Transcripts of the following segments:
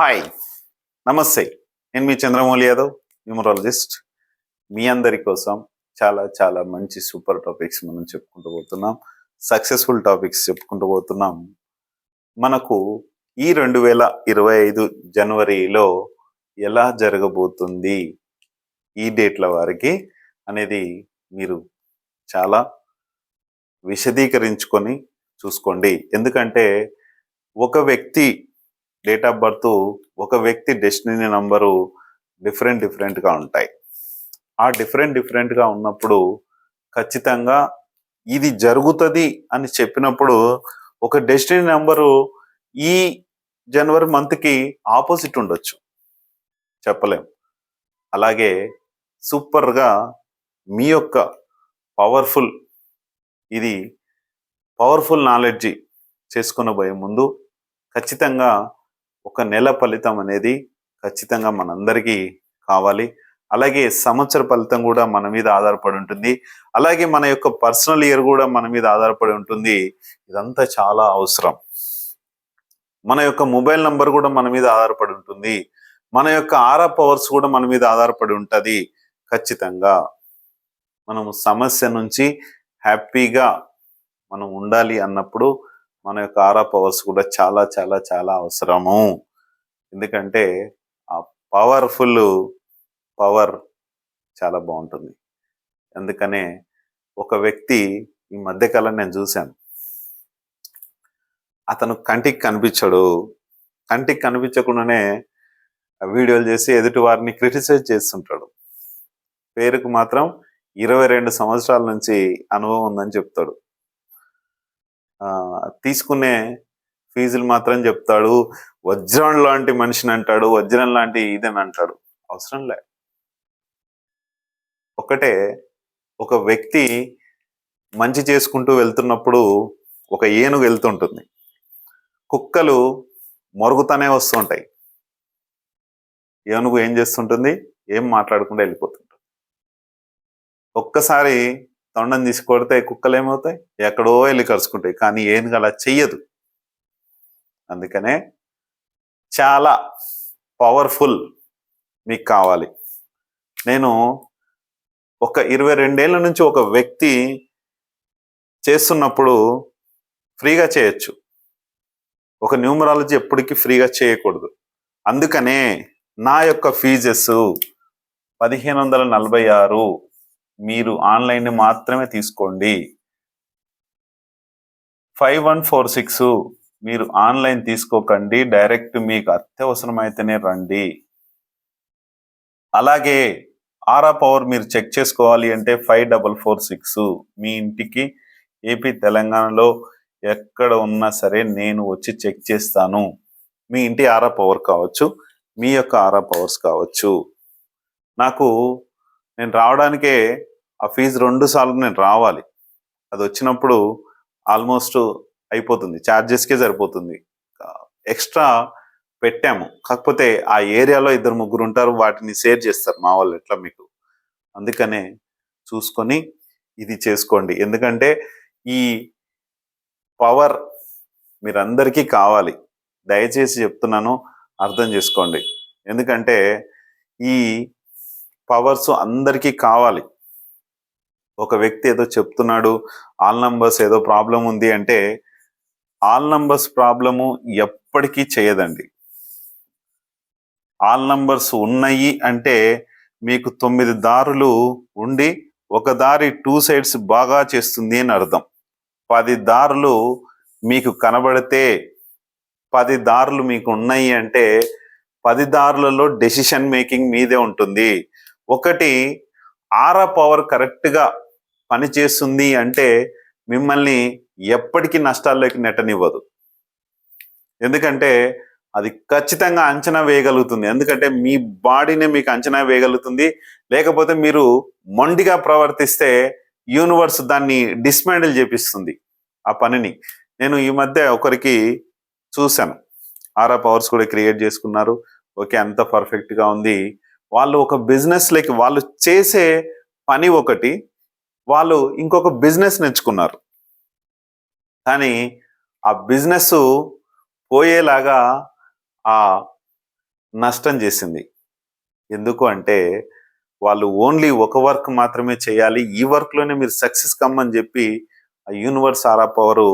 Hi నమస్తే. నేను మీ చంద్రమౌళి యాదవ్ న్యూమరాలజిస్ట్. మీ అందరి కోసం చాలా చాలా మంచి సూపర్ టాపిక్స్ మనం చెప్పుకుంటూ పోతున్నాం. సక్సెస్ఫుల్ టాపిక్స్ చెప్పుకుంటూ పోతున్నాం. మనకు ఈ రెండు వేల ఇరవై ఐదు జనవరిలో ఎలా జరగబోతుంది? ఈ డేట్ల వారికి అనేది మీరు చాలా విశదీకరించుకొని చూసుకోండి. ఎందుకంటే ఒక వ్యక్తి డేట్ ఆఫ్ బర్త్ ఒక వ్యక్తి డెస్టినీ నంబరు డిఫరెంట్ డిఫరెంట్గా ఉంటాయి. ఆ డిఫరెంట్ డిఫరెంట్గా ఉన్నప్పుడు ఖచ్చితంగా ఇది జరుగుతుంది అని చెప్పినప్పుడు ఒక డెస్టినీ నెంబరు ఈ జనవరి మంత్కి ఆపోజిట్ ఉండొచ్చు. చెప్పలేం. అలాగే సూపర్గా మీ యొక్క పవర్ఫుల్ ఇది పవర్ఫుల్ నాలెడ్జి చేసుకున్న పోయే ముందు ఖచ్చితంగా ఒక నెల ఫలితం అనేది ఖచ్చితంగా మనందరికీ కావాలి. అలాగే సంవత్సర ఫలితం కూడా మన మీద ఆధారపడి ఉంటుంది. అలాగే మన యొక్క పర్సనల్ ఇయర్ కూడా మన మీద ఆధారపడి ఉంటుంది. ఇదంతా చాలా అవసరం. మన యొక్క మొబైల్ నంబర్ కూడా మన మీద ఆధారపడి ఉంటుంది. మన యొక్క ఆరా పవర్స్ కూడా మన మీద ఆధారపడి ఉంటుంది. ఖచ్చితంగా మనము సమస్య నుంచి హ్యాపీగా మనం ఉండాలి అన్నప్పుడు మన యొక్క ఆరా పవర్స్ కూడా చాలా చాలా చాలా అవసరము. ఎందుకంటే ఆ పవర్ఫుల్ పవర్ చాలా బాగుంటుంది. అందుకనే ఒక వ్యక్తి ఈ మధ్యకాలం నేను చూశాను. అతను కంటికి కనిపించడు. కంటికి కనిపించకుండానే వీడియోలు చేసి ఎదుటి వారిని క్రిటిసైజ్ చేస్తుంటాడు. పేరుకు మాత్రం ఇరవై రెండు సంవత్సరాల నుంచి అనుభవం ఉందని చెప్తాడు. తీసుకునే ఫీజులు మాత్రం చెప్తాడు. వజ్రం లాంటి మనిషిని అంటాడు. వజ్రం లాంటి ఇదని అంటాడు. అవసరం లే. ఒకటే ఒక వ్యక్తి మంచి చేసుకుంటూ వెళ్తున్నప్పుడు ఒక ఏనుగు వెళ్తుంటుంది. కుక్కలు మొరుగుతానే వస్తుంటాయి. ఏనుగు ఏం చేస్తుంటుంది? ఏం మాట్లాడకుండా వెళ్ళిపోతుంటుంది. ఒక్కసారి తొండం తీసి కొడితే కుక్కలు ఏమవుతాయి ఎక్కడో వెళ్ళి కరుచుకుంటాయి. కానీ ఏనుగు అలా చెయ్యదు. అందుకనే చాలా పవర్ఫుల్ మీకు కావాలి. నేను ఒక ఇరవై రెండేళ్ళ నుంచి ఒక వ్యక్తి చేస్తున్నప్పుడు ఫ్రీగా చేయొచ్చు. ఒక న్యూమరాలజీ ఎప్పటికీ ఫ్రీగా చేయకూడదు. అందుకనే నా యొక్క ఫీజెస్ పదిహేను వందల నలభై ఆరు మీరు ఆన్లైన్ మాత్రమే తీసుకోండి. ఫైవ్ వన్ ఫోర్ సిక్స్ మీరు ఆన్లైన్ తీసుకోకండి. డైరెక్ట్ మీకు అత్యవసరమైతేనే రండి. అలాగే ఆరా పవర్ మీరు చెక్ చేసుకోవాలి అంటే ఫైవ్ డబల్ ఫోర్ సిక్స్ మీ ఇంటికి ఏపీ తెలంగాణలో ఎక్కడ ఉన్నా సరే నేను వచ్చి చెక్ చేస్తాను. మీ ఇంటి ఆరా పవర్ కావచ్చు మీ యొక్క ఆరా పవర్స్ కావచ్చు. నాకు నేను రావడానికే ఆ ఫీజు రెండు సార్లు నేను రావాలి. అది వచ్చినప్పుడు ఆల్మోస్ట్ అయిపోతుంది. ఛార్జెస్కే సరిపోతుంది. ఎక్స్ట్రా పెట్టాము. కాకపోతే ఆ ఏరియాలో ఇద్దరు ముగ్గురు ఉంటారు. వాటిని షేర్ చేస్తారు మా వాళ్ళు ఎట్లా మీకు. అందుకనే చూసుకొని ఇది చేసుకోండి. ఎందుకంటే ఈ పవర్ మీరందరికీ కావాలి. దయచేసి చెప్తున్నాను అర్థం చేసుకోండి. ఎందుకంటే ఈ పవర్స్ అందరికీ కావాలి. ఒక వ్యక్తి ఏదో చెప్తున్నాడు ఆల్ నంబర్స్ ఏదో ప్రాబ్లం ఉంది అంటే ఆల్ నంబర్స్ ప్రాబ్లము ఎప్పటికీ చేయదండి. ఆల్ నంబర్స్ ఉన్నాయి అంటే మీకు తొమ్మిది దారులు ఉండి ఒక దారి టూ సైడ్స్ బాగా చేస్తుంది అని అర్థం. పది దారులు మీకు కనబడితే పది దారులు మీకు ఉన్నాయి అంటే పది దారులలో డెసిషన్ మేకింగ్ మీదే ఉంటుంది. ఒకటి ఆరా పవర్ కరెక్ట్గా పనిచేస్తుంది అంటే మిమ్మల్ని ఎప్పటికీ నష్టాల్లోకి నెట్టనివ్వదు. ఎందుకంటే అది ఖచ్చితంగా అంచనా వేయగలుగుతుంది. ఎందుకంటే మీ బాడీనే మీకు అంచనా వేయగలుగుతుంది. లేకపోతే మీరు మొండిగా ప్రవర్తిస్తే యూనివర్స్ దాన్ని డిస్మాండిల్ చేపిస్తుంది ఆ పనిని. నేను ఈ మధ్య ఒకరికి చూశాను. ఆరా పవర్స్ కూడా క్రియేట్ చేసుకున్నారు. ఓకే అంత పర్ఫెక్ట్గా ఉంది. వాళ్ళు ఒక బిజినెస్ లైక్ వాళ్ళు చేసే పని ఒకటి వాళ్ళు ఇంకొక బిజినెస్ నేర్చుకున్నారు. కానీ ఆ బిజినెస్ పోయేలాగా ఆ నష్టం చేసింది. ఎందుకు అంటే వాళ్ళు ఓన్లీ ఒక వర్క్ మాత్రమే చేయాలి ఈ వర్క్లోనే మీరు సక్సెస్ కమ్మని చెప్పి ఆ యూనివర్స్ ఆరా పవర్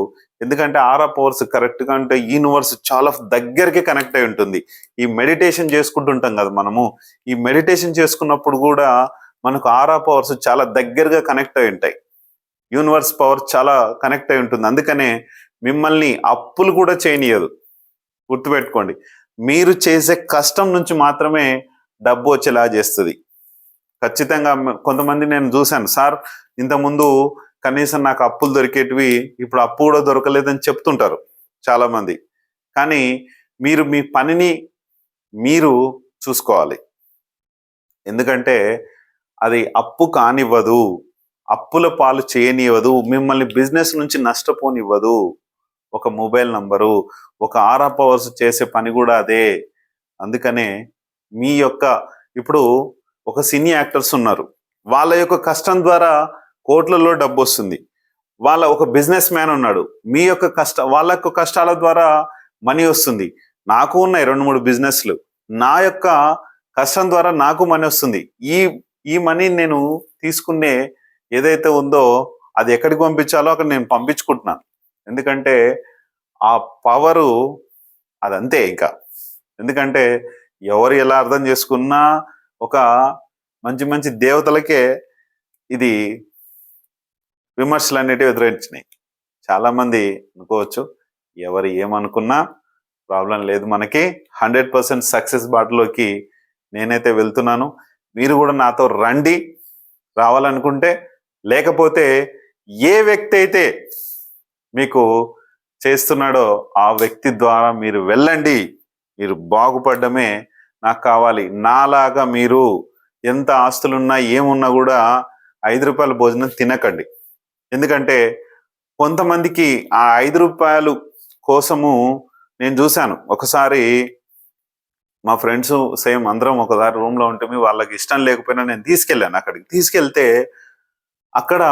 ఎందుకంటే ఆరా పవర్స్ కరెక్ట్గా అంటే యూనివర్స్ చాలా దగ్గరికి కనెక్ట్ అయి ఉంటుంది. ఈ మెడిటేషన్ చేసుకుంటుంటాం కదా మనము. ఈ మెడిటేషన్ చేసుకున్నప్పుడు కూడా మనకు ఆరా పవర్స్ చాలా దగ్గరగా కనెక్ట్ అయి ఉంటాయి. యూనివర్స్ పవర్ చాలా కనెక్ట్ అయి ఉంటుంది. అందుకనే మిమ్మల్ని అప్పులు కూడా చేయనీయదు. గుర్తుపెట్టుకోండి. మీరు చేసే కష్టం నుంచి మాత్రమే డబ్బు వచ్చేలా చేస్తుంది. ఖచ్చితంగా కొంతమంది నేను చూశాను. సార్ ఇంతకుముందు కనీసం నాకు అప్పులు దొరికేటివి ఇప్పుడు అప్పు కూడా దొరకలేదని చెప్తుంటారు చాలామంది. కానీ మీరు మీ పనిని మీరు చూసుకోవాలి. ఎందుకంటే అది అప్పు కానివ్వదు. అప్పుల పాలు చేయనివ్వదు. మిమ్మల్ని బిజినెస్ నుంచి నష్టపోనివ్వదు. ఒక మొబైల్ నంబరు ఒక ఆర్ అవర్స్ చేసే పని కూడా అదే. అందుకనే మీ యొక్క ఇప్పుడు ఒక సినీ యాక్టర్స్ ఉన్నారు. వాళ్ళ యొక్క కష్టం ద్వారా కోట్లలో డబ్బు వస్తుంది. వాళ్ళ ఒక బిజినెస్ మ్యాన్ ఉన్నాడు. మీ యొక్క కష్ట వాళ్ళ యొక్క కష్టాల ద్వారా మనీ వస్తుంది. నాకు ఉన్నాయి రెండు మూడు బిజినెస్లు. నా యొక్క కష్టం ద్వారా నాకు మనీ వస్తుంది. ఈ ఈ మనీ నేను తీసుకునే ఏదైతే ఉందో అది ఎక్కడికి పంపించాలో అక్కడ నేను పంపించుకుంటున్నాను. ఎందుకంటే ఆ పవరు అదంతే ఇంకా. ఎందుకంటే ఎవరు ఎలా అర్థం చేసుకున్నా ఒక మంచి మంచి దేవతలకే ఇది విమర్శలు అనేటివి ఎదురించినాయి చాలామంది అనుకోవచ్చు ఎవరు ఏమనుకున్నా ప్రాబ్లం లేదు మనకి. హండ్రెడ్ పర్సెంట్ సక్సెస్ బాటలోకి నేనైతే వెళ్తున్నాను. మీరు కూడా నాతో రండి రావాలనుకుంటే. లేకపోతే ఏ వ్యక్తి అయితే మీకు చేస్తున్నాడో ఆ వ్యక్తి ద్వారా మీరు వెళ్ళండి. మీరు బాగుపడడమే నాకు కావాలి. నాలాగా మీరు ఎంత ఆస్తులున్నా ఏమున్నా కూడా ఐదు రూపాయల భోజనం తినకండి. ఎందుకంటే కొంతమందికి ఆ ఐదు రూపాయలు కోసము నేను చూశాను. ఒకసారి మా ఫ్రెండ్స్ సేమ్ అందరం ఒకదారి రూమ్లో ఉంటే వాళ్ళకి ఇష్టం లేకపోయినా నేను తీసుకెళ్ళాను అక్కడికి. తీసుకెళ్తే అక్కడ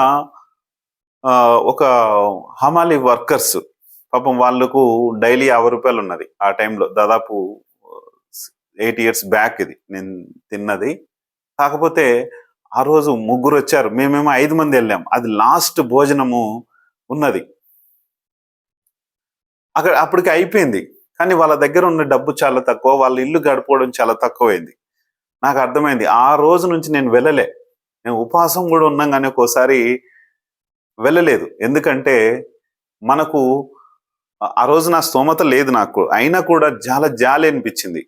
ఒక హమాలి వర్కర్స్ పాపం వాళ్ళకు డైలీ యాభై రూపాయలు ఉన్నది ఆ టైంలో దాదాపు ఎయిట్ ఇయర్స్ బ్యాక్ ఇది. నేను తిన్నది. కాకపోతే ఆ రోజు ముగ్గురు వచ్చారు. మేమేమో ఐదు మంది వెళ్ళాం. అది లాస్ట్ భోజనము ఉన్నది. అక్కడ అప్పటికి అయిపోయింది. కానీ వాళ్ళ దగ్గర ఉన్న డబ్బు చాలా తక్కువ వాళ్ళ ఇల్లు గడపడం చాలా తక్కువైంది. నాకు అర్థమైంది. ఆ రోజు నుంచి నేను వెళ్ళలే. నేను ఉపవాసం కూడా ఉన్నాం కానీ ఒక్కోసారి వెళ్ళలేదు. ఎందుకంటే మనకు ఆ- ఆ రోజు నా స్తోమత లేదు నాకు. అయినా కూడా చాలా జాలి అనిపించింది.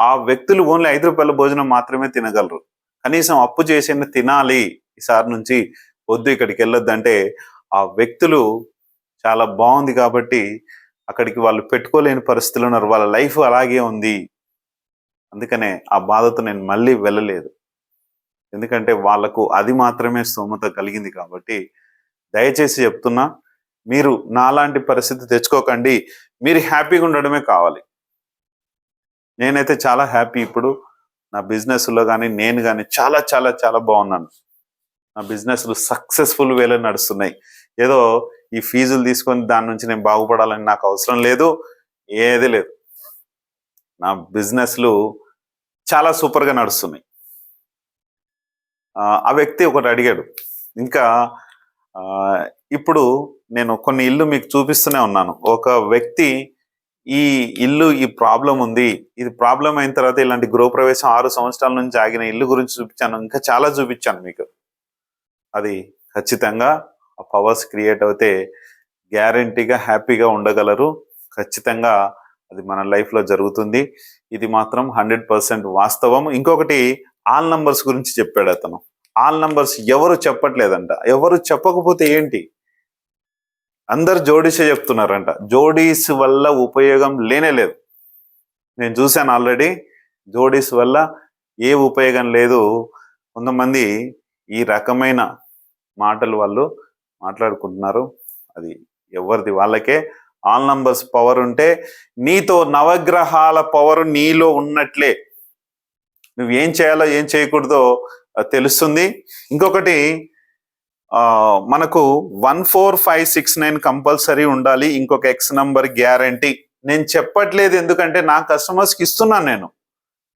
ఆ వ్యక్తులు ఓన్లీ ఐదు రూపాయల భోజనం మాత్రమే తినగలరు. కనీసం అప్పు చేసిన తినాలి ఈసారి నుంచి. వద్దు ఇక్కడికి వెళ్ళొద్దు అంటే ఆ వ్యక్తులు చాలా బాగుంది కాబట్టి అక్కడికి వాళ్ళు పెట్టుకోలేని పరిస్థితులు ఉన్నారు. వాళ్ళ లైఫ్ అలాగే ఉంది. అందుకనే ఆ బాధతో నేను మళ్ళీ వెళ్ళలేదు. ఎందుకంటే వాళ్ళకు అది మాత్రమే స్తోమత కలిగింది కాబట్టి దయచేసి చెప్తున్నా మీరు నాలాంటి పరిస్థితి తెచ్చుకోకండి. మీరు హ్యాపీగా ఉండడమే కావాలి. నేనైతే చాలా హ్యాపీ ఇప్పుడు. నా బిజినెస్లో కానీ నేను కానీ చాలా చాలా చాలా బాగున్నాను. నా బిజినెస్లు సక్సెస్ఫుల్ వేలో నడుస్తున్నాయి. ఏదో ఈ ఫీజులు తీసుకొని దాని నుంచి నేను బాగుపడాలని నాకు అవసరం లేదు ఏది లేదు. నా బిజినెస్లు చాలా సూపర్గా నడుస్తున్నాయి. ఆ, వ్యక్తి ఒకటి అడిగాడు ఇంకా ఇప్పుడు నేను కొన్ని ఇల్లు మీకు చూపిస్తూనే ఉన్నాను. ఒక వ్యక్తి ఈ ఇల్లు ఈ ప్రాబ్లం ఉంది. ఇది ప్రాబ్లం అయిన తర్వాత ఇలాంటి గృహప్రవేశం ఆరు సంవత్సరాల నుంచి ఆగిన ఇల్లు గురించి చూపించాను. ఇంకా చాలా చూపించాను మీకు. అది ఖచ్చితంగా ఆ పవర్స్ క్రియేట్ అవుతే గ్యారంటీగా హ్యాపీగా ఉండగలరు. ఖచ్చితంగా అది మన లైఫ్లో జరుగుతుంది. ఇది మాత్రం హండ్రెడ్ పర్సెంట్ వాస్తవం. ఇంకొకటి ఆల్ నంబర్స్ గురించి చెప్పాడు అతను. ఆల్ నంబర్స్ ఎవరు చెప్పట్లేదంట. ఎవరు చెప్పకపోతే ఏంటి? అందరు జోడీసే చెప్తున్నారంట. జోడీస్ వల్ల ఉపయోగం లేనే లేదు. నేను చూశాను ఆల్రెడీ జోడీస్ వల్ల ఏ ఉపయోగం లేదు. కొంతమంది ఈ రకమైన మాటలు వాళ్ళు మాట్లాడుకుంటున్నారు. అది ఎవరిది? వాళ్ళకే ఆల్ నంబర్స్ పవర్ ఉంటే నీతో నవగ్రహాల పవర్ నీలో ఉన్నట్లే. నువ్వు ఏం చేయాలో ఏం చేయకూడదో తెలుస్తుంది. ఇంకొకటి మనకు one four five six nine compulsory ఉండాలి. ఇంకొక ఎక్స్ నంబర్ గ్యారంటీ. నేను చెప్పట్లేదు ఎందుకంటే నా కస్టమర్స్కి ఇస్తున్నాను నేను.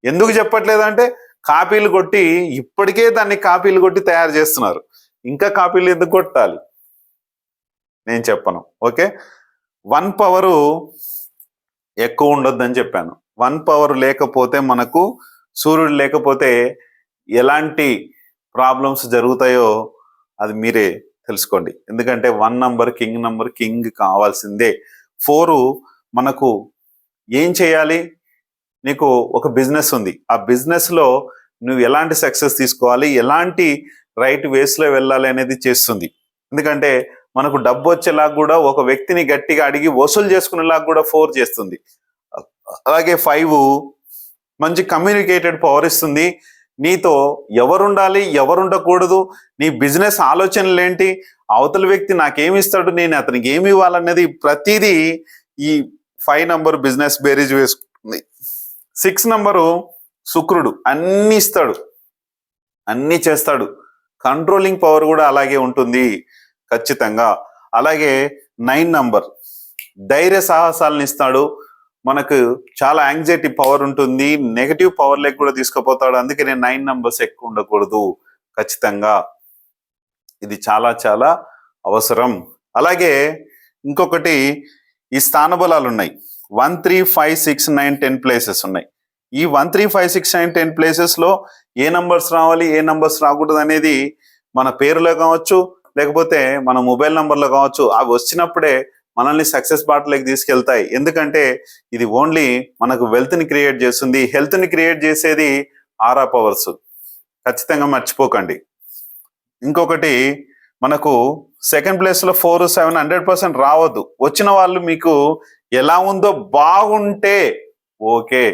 ఎందుకు చెప్పట్లేదు అంటే కాపీలు కొట్టి ఇప్పటికే దాన్ని కాపీలు కొట్టి తయారు చేస్తున్నారు. ఇంకా కాపీలు ఎందుకు కొట్టాలి? నేను చెప్పను. ఓకే? వన్ పవరు ఎక్కువ ఉండొద్దని చెప్పాను. వన్ పవర్ లేకపోతే మనకు సూర్యుడు లేకపోతే ఎలాంటి ప్రాబ్లమ్స్ జరుగుతాయో అది మీరే తెలుసుకోండి. ఎందుకంటే one number king number king కావాల్సిందే. ఫోరు మనకు ఏం చేయాలి? నీకు ఒక బిజినెస్ ఉంది. ఆ బిజినెస్లో నువ్వు ఎలాంటి సక్సెస్ తీసుకోవాలి? ఎలాంటి రైట్ వేస్లో వెళ్ళాలి అనేది చేస్తుంది. ఎందుకంటే మనకు డబ్బు వచ్చేలాగా కూడా ఒక వ్యక్తిని గట్టిగా అడిగి వసూలు చేసుకునేలాగా కూడా ఫోర్ చేస్తుంది. అలాగే ఫైవ్ మంచి కమ్యూనికేటెడ్ పవర్ ఇస్తుంది. నీతో ఎవరుండాలి ఎవరుండకూడదు నీ బిజినెస్ ఆలోచనలు ఏంటి అవతల వ్యక్తి నాకేమిస్తాడు నేను అతనికి ఏమి ఇవ్వాలన్నది ప్రతిదీ ఈ ఫైవ్ నంబర్ బిజినెస్ బేరీజ్ వేసుకుంది. సిక్స్ నంబరు శుక్రుడు అన్ని ఇస్తాడు. అన్ని చేస్తాడు. కంట్రోలింగ్ పవర్ కూడా అలాగే ఉంటుంది. ఖచ్చితంగా. అలాగే నైన్ నంబర్ ధైర్య సాహసాలను ఇస్తాడు. మనకు చాలా యాంగ్జైటీ పవర్ ఉంటుంది. నెగటివ్ పవర్ లెక్ కూడా తీసుకుపోతాడు. అందుకే నేను నైన్ నంబర్స్ ఎక్కువ ఉండకూడదు. ఖచ్చితంగా. ఇది చాలా చాలా అవసరం. అలాగే ఇంకొకటి ఈ స్థానబలాలు ఉన్నాయి. One three five six nine ten places ఉన్నాయి. ఈ one three five six nine ten ప్లేసెస్లో ఏ నంబర్స్ రావాలి ఏ నంబర్స్ రాకూడదు అనేది మన పేరులో కావచ్చు లేకపోతే మన మొబైల్ నంబర్లో కావచ్చు అవి వచ్చినప్పుడే మనల్ని సక్సెస్ బాటలోకి తీసుకెళ్తాయి. ఎందుకంటే ఇది ఓన్లీ మనకు వెల్త్ని క్రియేట్ చేస్తుంది. హెల్త్ని క్రియేట్ చేసేది ఆరా పవర్స్. ఖచ్చితంగా మర్చిపోకండి. ఇంకొకటి మనకు సెకండ్ ప్లేస్లో ఫోర్ సెవెన్ హండ్రెడ్ పర్సెంట్ రావద్దు. వచ్చిన వాళ్ళు మీకు ఎలా ఉందో బాగుంటే ఓకే.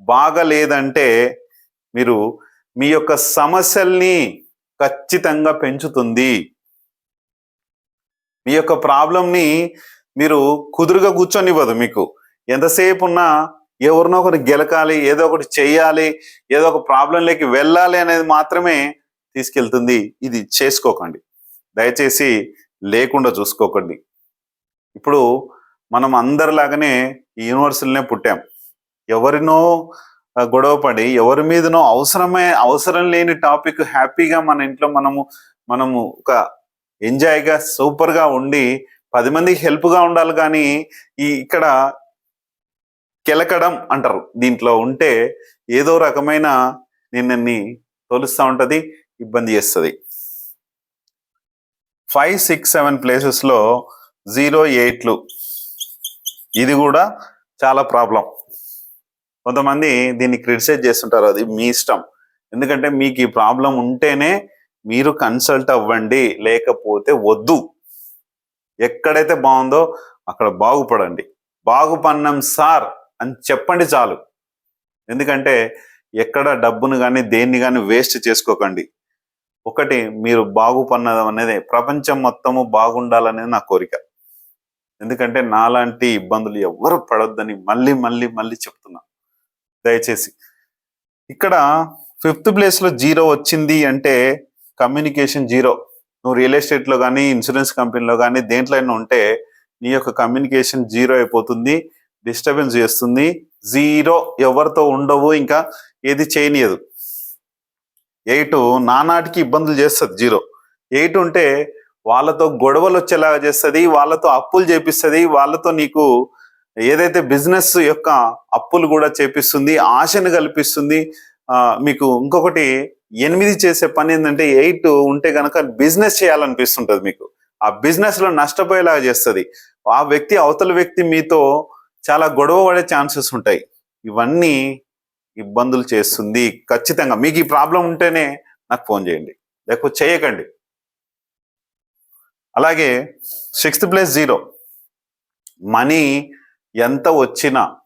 బాగలేదంటే మీరు మీ యొక్క సమస్యల్ని ఖచ్చితంగా పెంచుతుంది. మీ యొక్క ప్రాబ్లంని మీరు కుదురుగా కూర్చొనివ్వదు మీకు. ఎంతసేపు ఉన్నా ఎవరినో ఒకటి గెలకాలి ఏదో ఒకటి చెయ్యాలి ఏదో ఒక ప్రాబ్లంలోకి వెళ్ళాలి అనేది మాత్రమే తీసుకెళ్తుంది. ఇది చేసుకోకండి. దయచేసి లేకుండా చూసుకోకండి. ఇప్పుడు మనం అందరిలాగానే ఈ యూనివర్సిటీలోనే పుట్టాం. ఎవరినో గొడవపడి ఎవరి మీదనో అవసరమే అవసరం లేని టాపిక్ హ్యాపీగా మన ఇంట్లో మనము మనము ఒక ఎంజాయ్గా సూపర్గా ఉండి పది మందికి హెల్ప్గా ఉండాలి కానీ ఈ ఇక్కడ కెలకడం అంటారు. దీంట్లో ఉంటే ఏదో రకమైన నిన్నని తోలుస్తూ ఉంటుంది ఇబ్బంది చేస్తుంది. ఫైవ్ సిక్స్ సెవెన్ ప్లేసెస్లో జీరో ఎయిట్లు. ఇది కూడా చాలా ప్రాబ్లం. కొంతమంది దీన్ని క్రిటిసైజ్ చేస్తుంటారు అది మీ ఇష్టం. ఎందుకంటే మీకు ఈ ప్రాబ్లం ఉంటేనే మీరు కన్సల్ట్ అవ్వండి లేకపోతే వద్దు. ఎక్కడైతే బాగుందో అక్కడ బాగుపడండి. బాగుపన్నం సార్ అని చెప్పండి చాలు. ఎందుకంటే ఎక్కడ డబ్బును కానీ దేన్ని కానీ వేస్ట్ చేసుకోకండి. ఒకటి మీరు బాగుపన్నదం అనేది ప్రపంచం మొత్తము బాగుండాలనేది నా కోరిక. ఎందుకంటే నాలాంటి ఇబ్బందులు ఎవ్వరు పడొద్దని మళ్ళీ మళ్ళీ మళ్ళీ చెప్తున్నా. దయచేసి. ఇక్కడ ఫిఫ్త్ ప్లేస్లో జీరో వచ్చింది అంటే కమ్యూనికేషన్ జీరో. నువ్వు రియల్ ఎస్టేట్లో కానీ ఇన్సూరెన్స్ కంపెనీలో కానీ దేంట్లో అయినా ఉంటే నీ యొక్క కమ్యూనికేషన్ జీరో అయిపోతుంది డిస్టర్బెన్స్ చేస్తుంది. జీరో ఎవరితో ఉండవు ఇంకా ఏది చేయనియదు. ఎయిట్ నానాటికి ఇబ్బందులు చేస్తుంది జీరో. ఎయిట్ ఉంటే వాళ్ళతో గొడవలు వచ్చేలాగా చేస్తుంది వాళ్ళతో అప్పులు చేపిస్తుంది వాళ్ళతో నీకు ఏదైతే బిజినెస్ యొక్క అప్పులు కూడా చేపిస్తుంది ఆశను కల్పిస్తుంది. మీకు ఇంకొకటి ఎనిమిది చేసే పని ఏంటంటే ఎయిట్ ఉంటే కనుక బిజినెస్ చేయాలనిపిస్తుంటుంది మీకు. ఆ బిజినెస్లో నష్టపోయేలాగా చేస్తుంది. ఆ వ్యక్తి అవతల వ్యక్తి మీతో చాలా గొడవ పడే ఛాన్సెస్ ఉంటాయి. ఇవన్నీ ఇబ్బందులు చేస్తుంది ఖచ్చితంగా. మీకు ఈ ప్రాబ్లం ఉంటేనే నాకు ఫోన్ చేయండి. లేకపోతే చేయకండి. అలాగే సిక్స్త్ ప్లేస్ జీరో. మనీ ఎంత వచ్చినా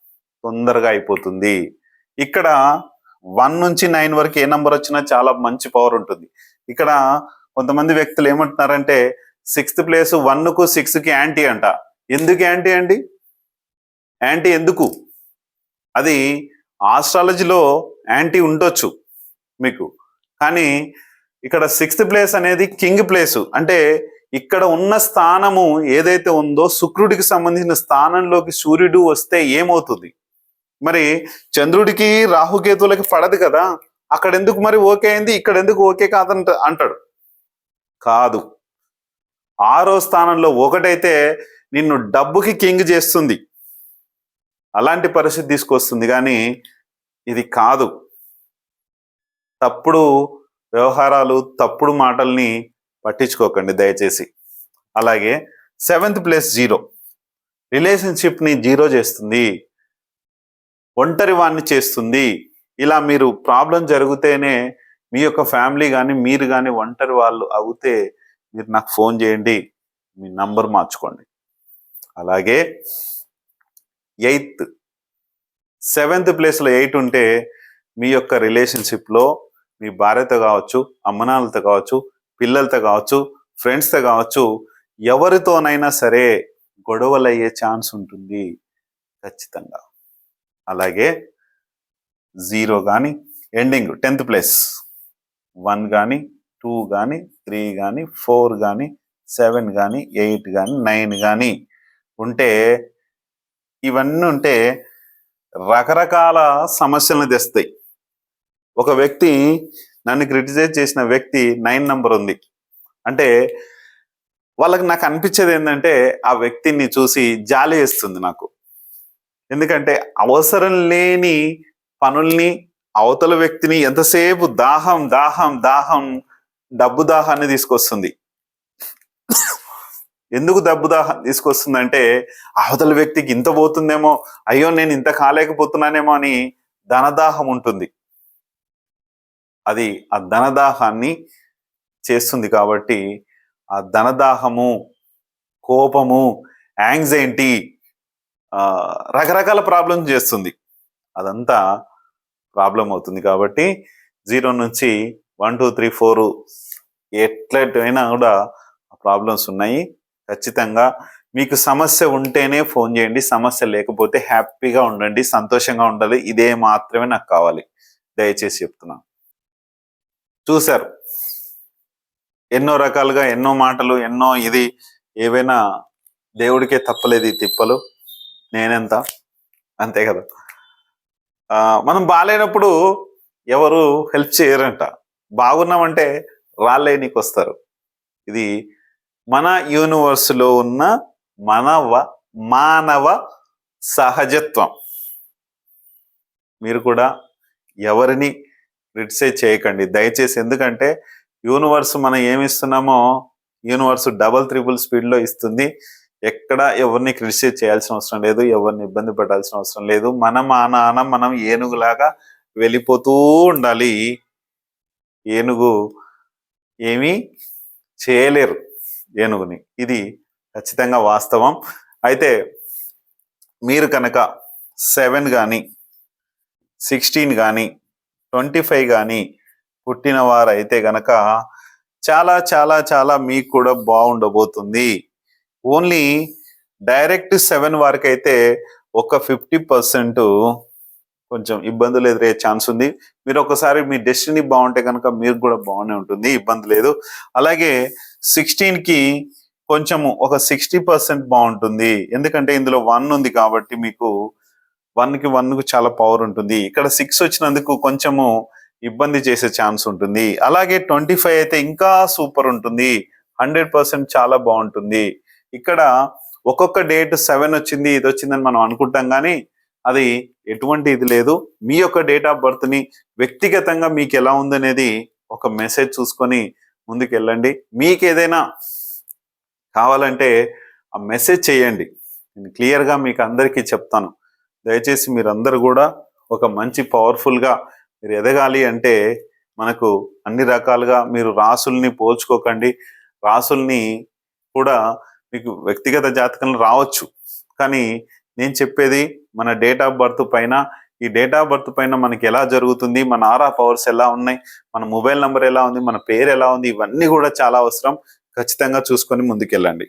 తొందరగా అయిపోతుంది. ఇక్కడ వన్ నుంచి నైన్ వరకు ఏ నంబర్ వచ్చినా చాలా మంచి పవర్ ఉంటుంది. ఇక్కడ కొంతమంది వ్యక్తులు ఏమంటున్నారంటే సిక్స్త్ ప్లేస్ వన్కు సిక్స్కి యాంటీ అంట. ఎందుకు యాంటీ అండి? యాంటీ ఎందుకు? అది ఆస్ట్రాలజీలో యాంటీ ఉండొచ్చు మీకు. కానీ ఇక్కడ సిక్స్త్ ప్లేస్ అనేది కింగ్ ప్లేస్ అంటే ఇక్కడ ఉన్న స్థానము ఏదైతే ఉందో శుక్రుడికి సంబంధించిన స్థానంలోకి సూర్యుడు వస్తే ఏమవుతుంది? మరి చంద్రుడికి రాహుకేతువులకి పడదు కదా. అక్కడ ఎందుకు మరి ఓకే అయింది? ఇక్కడ ఎందుకు ఓకే కాదంట అంటాడు. కాదు. ఆరో స్థానంలో ఒకటైతే నిన్ను డబ్బుకి కింగ్ చేస్తుంది. అలాంటి పరిస్థితి తీసుకొస్తుంది కానీ ఇది కాదు. తప్పుడు వ్యవహారాలు తప్పుడు మాటల్ని పట్టించుకోకండి దయచేసి. అలాగే సెవెంత్ ప్లస్ జీరో. రిలేషన్షిప్ని జీరో చేస్తుంది. ఒంటరి వాణ్ణి చేస్తుంది. ఇలా మీరు ప్రాబ్లం జరిగితేనే మీ యొక్క ఫ్యామిలీ కానీ మీరు కానీ ఒంటరి వాళ్ళు అవుతే మీరు నాకు ఫోన్ చేయండి. మీ నంబర్ మార్చుకోండి. అలాగే ఎయిత్ సెవెంత్ ప్లేస్లో ఎయిట్ ఉంటే మీ యొక్క రిలేషన్షిప్లో మీ భార్యతో కావచ్చు అమ్మనాన్నలతో కావచ్చు పిల్లలతో కావచ్చు ఫ్రెండ్స్తో కావచ్చు ఎవరితోనైనా సరే గొడవలు అయ్యే ఛాన్స్ ఉంటుంది ఖచ్చితంగా. అలాగే జీరో కానీ ఎండింగ్ టెన్త్ ప్లేస్. వన్ కానీ టూ కానీ త్రీ కానీ ఫోర్ కానీ సెవెన్ కానీ ఎయిట్ కానీ నైన్ కానీ ఉంటే ఇవన్నీ ఉంటే రకరకాల సమస్యలను తెస్తాయి. ఒక వ్యక్తి నన్ను క్రిటిసైజ్ చేసిన వ్యక్తి నైన్ నంబర్ ఉంది. అంటే వాళ్ళకి నాకు అనిపించేది ఏంటంటే ఆ వ్యక్తిని చూసి జాలి వేస్తుంది నాకు. ఎందుకంటే అవసరం లేని పనుల్ని అవతల వ్యక్తిని ఎంతసేపు దాహం దాహం దాహం డబ్బు దాహాన్ని తీసుకొస్తుంది? ఎందుకు డబ్బు దాహం తీసుకొస్తుందంటే అవతల వ్యక్తికి ఇంత పోతుందేమో అయ్యో నేను ఇంత కాలేకపోతున్నానేమో అని ధనదాహం ఉంటుంది. అది ఆ ధనదాహాన్ని చేస్తుంది కాబట్టి ఆ ధనదాహము కోపము యాంగ్జైటీ రకరకాల ప్రాబ్లమ్స్ చేస్తుంది. అదంతా ప్రాబ్లం అవుతుంది కాబట్టి జీరో నుంచి వన్ టూ త్రీ ఫోర్ ఎట్లయినా కూడా ప్రాబ్లమ్స్ ఉన్నాయి. ఖచ్చితంగా మీకు సమస్య ఉంటేనే ఫోన్ చేయండి. సమస్య లేకపోతే హ్యాపీగా ఉండండి. సంతోషంగా ఉండాలి. ఇదే మాత్రమే నాకు కావాలి. దయచేసి చెప్తున్నాను చూశారు. ఎన్నో రకాలుగా ఎన్నో మాటలు ఎన్నో ఇది. ఏవైనా దేవుడికే తప్పలేదు ఈ తిప్పలు. నేనెంత? అంతే కదా. మనం బాగాలేనప్పుడు ఎవరు హెల్ప్ చేయరంట. బాగున్నామంటే వాళ్ళే నీకు వస్తారు ఇది మన యూనివర్స్లో ఉన్న మనవ మానవ సహజత్వం. మీరు కూడా ఎవరిని క్రిటిసైజ్ చేయకండి. దయచేసి ఎందుకంటే యూనివర్స్ మనం ఏమి ఇస్తున్నామో యూనివర్స్ డబల్ త్రిబుల్ స్పీడ్లో ఇస్తుంది. ఎక్కడ ఎవరిని క్రిటిసైజ్ చేయాల్సిన అవసరం లేదు ఎవరిని ఇబ్బంది పెట్టాల్సిన అవసరం లేదు. మనం ఆ నాన్న మనం ఏనుగులాగా వెళ్ళిపోతూ ఉండాలి. ఏనుగు ఏమీ చేయలేరు ఏనుగుని. ఇది ఖచ్చితంగా వాస్తవం. అయితే మీరు కనుక సెవెన్ కానీ సిక్స్టీన్ కానీ ట్వంటీ ఫైవ్ కానీ పుట్టిన వారైతే గనక చాలా చాలా చాలా మీకు కూడా బాగుండబోతుంది. ఓన్లీ డైరెక్ట్ సెవెన్ వరకు అయితే ఒక ఫిఫ్టీ పర్సెంట్ కొంచెం ఇబ్బందులు ఎదురయ్యే ఛాన్స్ ఉంది. మీరు ఒకసారి మీ డెస్టినీ బాగుంటే కనుక మీకు కూడా బాగానే ఉంటుంది. ఇబ్బంది లేదు. అలాగే సిక్స్టీన్కి కొంచెము ఒక సిక్స్టీ పర్సెంట్ బాగుంటుంది. ఎందుకంటే ఇందులో వన్ ఉంది కాబట్టి మీకు వన్కి వన్కు చాలా పవర్ ఉంటుంది. ఇక్కడ సిక్స్ వచ్చినందుకు కొంచెము ఇబ్బంది చేసే ఛాన్స్ ఉంటుంది. అలాగే ట్వంటీ ఫైవ్ అయితే ఇంకా సూపర్ ఉంటుంది. హండ్రెడ్ పర్సెంట్ చాలా బాగుంటుంది. ఇక్కడ ఒక్కొక్క డేట్ సెవెన్ వచ్చింది ఇది వచ్చిందని మనం అనుకుంటాం కానీ అది ఎటువంటి ఇది లేదు. మీ యొక్క డేట్ ఆఫ్ బర్త్ని వ్యక్తిగతంగా మీకు ఎలా ఉందనేది ఒక మెసేజ్ చూసుకొని ముందుకు వెళ్ళండి మీకు ఏదైనా కావాలంటే ఆ మెసేజ్ చేయండి. నేను క్లియర్గా మీకు అందరికీ చెప్తాను. దయచేసి మీరందరూ కూడా ఒక మంచి పవర్ఫుల్గా మీరు ఎదగాలి అంటే మనకు అన్ని రకాలుగా మీరు రాసుల్ని పోల్చుకోకండి. రాసుల్ని కూడా మీకు వ్యక్తిగత జాతకంలో రావచ్చు. కానీ నేను చెప్పేది మన డేట్ ఆఫ్ బర్త్ పైన ఈ డేట్ ఆఫ్ బర్త్ పైన మనకి ఎలా జరుగుతుంది మన ఆరా పవర్స్ ఎలా ఉన్నాయి మన మొబైల్ నెంబర్ ఎలా ఉంది మన పేరు ఎలా ఉంది ఇవన్నీ కూడా చాలా అవసరం. ఖచ్చితంగా చూసుకొని ముందుకెళ్ళండి.